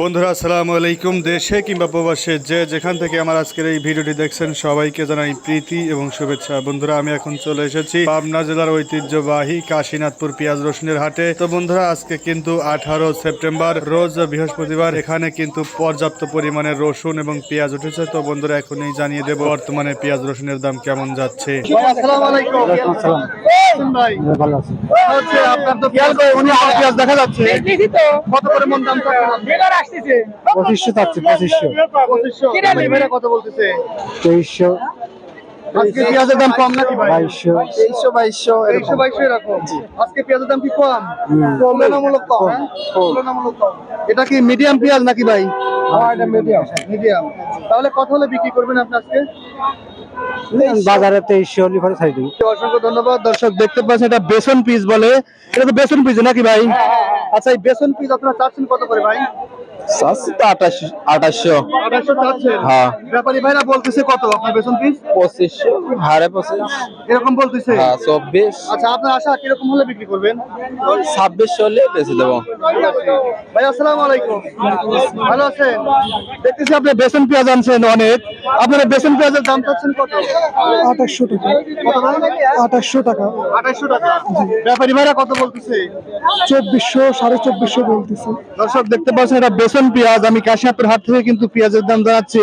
বন্ধুরা আসসালামু আলাইকুম দেশে কিংবা প্রবাসে। যে যেখান থেকে আমার আজকের এই ভিডিওটি দেখছেন সবাইকে জানাই প্রীতি এবং শুভেচ্ছা। বন্ধুরা আমি এখন চলে এসেছি পাবনা জেলার ঐতিহ্যবাহী কাশীনাথপুর পেঁয়াজ রসুনের হাটে। তো বন্ধুরা আজকে কিন্তু আঠারো সেপ্টেম্বর রোজ বৃহস্পতিবার এখানে কিন্তু পর্যাপ্ত পরিমাণে রসুন এবং পেঁয়াজ উঠেছে। তো বন্ধুরা এখনই জানিয়ে দেবো বর্তমানে পেঁয়াজ রসুনের দাম কেমন যাচ্ছে। আপনার তো পেঁয়াজ উনি আর পেঁয়াজ দেখা যাচ্ছে। কত করে মন দাম পঁচিশশো থাকছে পঁচিশশো। কত বলতেছে? তেইশশো। আজকে পেঁয়াজের দাম কম নাকি ভাই? বাইশশো। তেইশশো বাইশশো তেইশশো বাইশশো এরকম। আজকে পেঁয়াজের দাম কি কম? তুলনামূলক কম হ্যাঁ? তুলনামূলক কম। এটা কি মিডিয়াম পেঁয়াজ নাকি ভাই? মিডিয়াম তাহলে কত হলে বিক্রি করবেন আপনি আজকে? বাজারে তেইশশো ছাড়ি অসংখ্য ধন্যবাদ। দর্শক দেখতে পাচ্ছেন এটা বেসন পিস বলে। এটা তো বেসন পিস নাকি ভাই? আচ্ছা এই বেসন পিস আপনারা চাচ্ছেন কত করে ভাই? আঠাশ আঠাশশো। আঠাশশো হ্যাঁ। ব্যাপারী ভাইরা বলতেছে কত? আপনার বেসন পিস পঁচিশশো হারে পঁচিশ। এরকম বলতেছে? চব্বিশ। আচ্ছা আপনার আশা কীরকম হলে বিক্রি করবেন? ছাব্বিশশো হলে বেশি দেবো। ভাই আসসালামু আলাইকুম। ভালো আছেন? দেখতেছি আপনি বেসন পেঁয়াজ আনছেন অনেক। আপনারা বেসন পেঁয়াজের দাম চাচ্ছেন কত? আঠাশশো টাকা। আঠাশশো টাকা। আঠাশশো টাকা। ব্যাপারী ভাইরা কত বলতেছে? চব্বিশশো সাড়ে চব্বিশশো বলতেছে। দর্শক দেখতে পাচ্ছেন এটা বেসন পেঁয়াজ, আমি কাশিয়াপুর হাট থেকে কিন্তু পেঁয়াজের দাম জানাচ্ছি।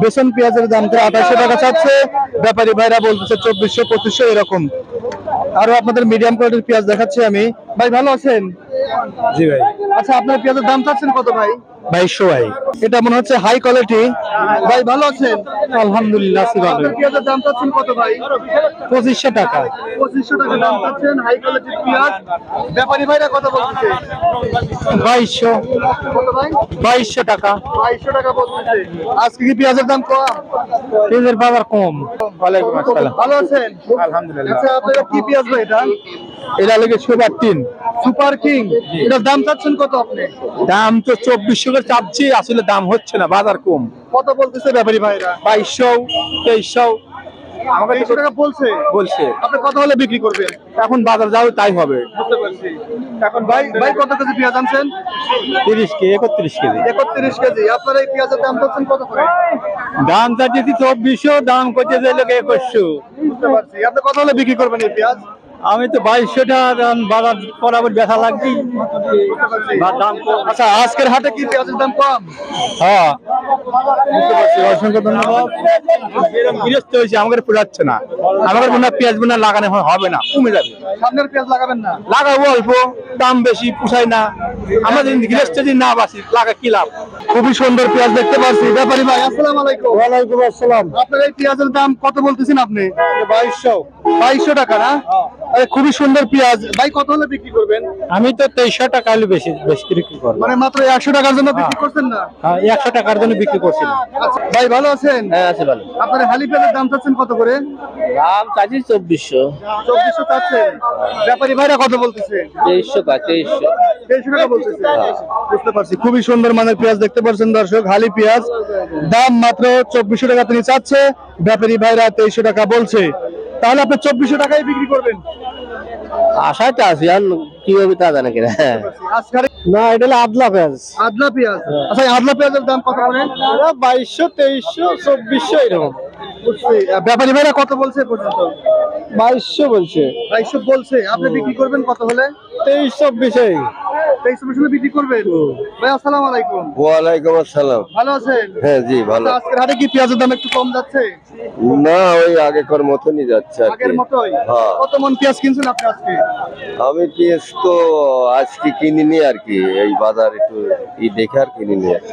বেসন পেঁয়াজের দাম তো আঠাশশো টাকা চাচ্ছে। ব্যাপারী ভাইরা বলতেছে চব্বিশশো, পঁচিশশো, এরকম। আরও আপনাদের মিডিয়াম কোয়ালিটির পেঁয়াজ দেখাচ্ছি আমি। ভাই ভালো আছেন? জি ভাই। আচ্ছা আপনার পেঁয়াজের দাম চাচ্ছেন কত ভাই? বাইশশো ভাই। এটা মনে হচ্ছে হাই কোয়ালিটি ভাই ভালো আছেন? আলহামদুলিল্লাহ আছি ভালো। পেঁয়াজের দাম চাচ্ছেন কত ভাই? পঁচিশশো টাকা। পঁচিশশো টাকা দাম চাচ্ছেন হাই কোয়ালিটির পেঁয়াজ। ব্যাপারী ভাইরা কত বাইশশো। কত ভাই? বাইশশো টাকা। বাইশশো টাকা বলতেছে। আজকে কি পেঁয়াজের দাম কম? পেঁয়াজের বাজার কম। ওয়ালাইকুম আসসালাম ভালো আছেন? আলহামদুলিল্লাহ। আচ্ছা আপনারা কি পেঁয়াজ ভাই এটা? এটা লেগে সুপার তিন। সুপার কিং এটার দাম চাচ্ছেন কত আপনি? দাম তো চব্বিশশো করে চাপছি আসলে দাম হচ্ছে না বাজার কম। কত বলতেছে ব্যাপারী ভাইরা? বাইশশো তেইশশো। আমাকে তেইশশো টাকা বলছে। বলছে। আপনি কত হলে বিক্রি করবেন? এখন বাজার যাও তাই হবে। বুঝতে পারছি। এখন ভাই ভাই কত কেজি পেঁয়াজ আনছেন? তিরিশ কেজি একত্রিশ কেজি। একত্রিশ কেজি। আপনারা এই পেঁয়াজের দাম চাচ্ছেন কত করে? দাম চাচ্ছি চব্বিশশো দাম করছে যে লোক একুশশো। বুঝতে পারছি। আপনি কত হলে বিক্রি করবেন এই পেঁয়াজ? আমি তো বাইশশো টাকা বাজার বরাবর বেচা লাগছি বা দাম আচ্ছা আজকের হাটে কি পেঁয়াজের দাম কম? হ্যাঁ। অসংখ্য ধন্যবাদ। এরকম হয়েছে আমাদের পুরাচ্ছে না। আমাদের মনে হয় পেঁয়াজ বোনা লাগানো হবে না কমে যাবে। সামনের পেঁয়াজ লাগাবেন না? লাগাবো অল্প দাম বেশি পুষায় না। আমাদের গৃহস্থ যদি না বাসি লাগা কি লাভ? খুবই সুন্দর পেঁয়াজ দেখতে পাচ্ছি। ব্যাপারী ভাই আসসালামু আলাইকুম। ওয়ালাইকুম আসসালাম। আপনার এই পেঁয়াজের দাম কত বলতেছেন আপনি? বাইশশো। বাইশশো টাকা না? আরে খুবই সুন্দর পেঁয়াজ। ভাই কত হলে বিক্রি করবেন? আমি তো তেইশশো টাকা হলে বেশি বেশি বিক্রি করব। মানে মাত্র একশো টাকার জন্য বিক্রি করছেন না? হ্যাঁ একশো টাকার জন্য বিক্রি করছিলাম আচ্ছা, ভাই ভালো আছেন? হ্যাঁ আছে ভালো। আপনার হালি পেঁয়াজের দাম চাচ্ছেন কত করে? দাম চাইছি চব্বিশশো। চব্বিশশো চাচ্ছেন। ব্যাপারী ভাইরা কত বলতেছে? তেইশশো তেইশশো। তেইশশো টাকা বলতেছে। বুঝতে পারছি। খুবই সুন্দর মানের পেঁয়াজ দেখতে পাচ্ছেন দর্শক হালি পেঁয়াজ। দাম মাত্র চব্বিশশো টাকা তিনি চাচ্ছে। ব্যাপারী ভাইরা তেইশশো টাকা বলছে। তাহলে আপনি চব্বিশশো টাকায় বিক্রি করবেন। আশায় তো আছি আর কি হবে তা জানে কিনা? না এটা হলো আদলা পেঁয়াজ। আদলা পেঁয়াজ। আচ্ছা আদলা পেঁয়াজের দাম কত করে বাইশশো তেইশশো চব্বিশশো এরকম। ব্যাপারী ভাইরা কত বলছে পর্যন্ত? বাইশশো বলছে। বাইশশো বলছে। আপনি বিক্রি করবেন কত হলে? তেইশ চব্বিশে। তেইশশো পর্যন্ত বিক্রি করবেন? ভাই আসসালামু আলাইকুম। ওয়ালাইকুম আসসালাম। ভালো আছেন? হ্যাঁ জি ভালো। আচ্ছা, আজকের হাটে কি পেঁয়াজের দাম একটু কম যাচ্ছে? না ওই আগেকার মতনই যাচ্ছে আগের মতোই? হ্যাঁ। কত মন পেঁয়াজ কিনছেন আপনি আজকে? আমি পেঁয়াজ তো আজকে কিনিনি আর কি এই বাজার একটু ই দেখে আর কিনিনি আর কি।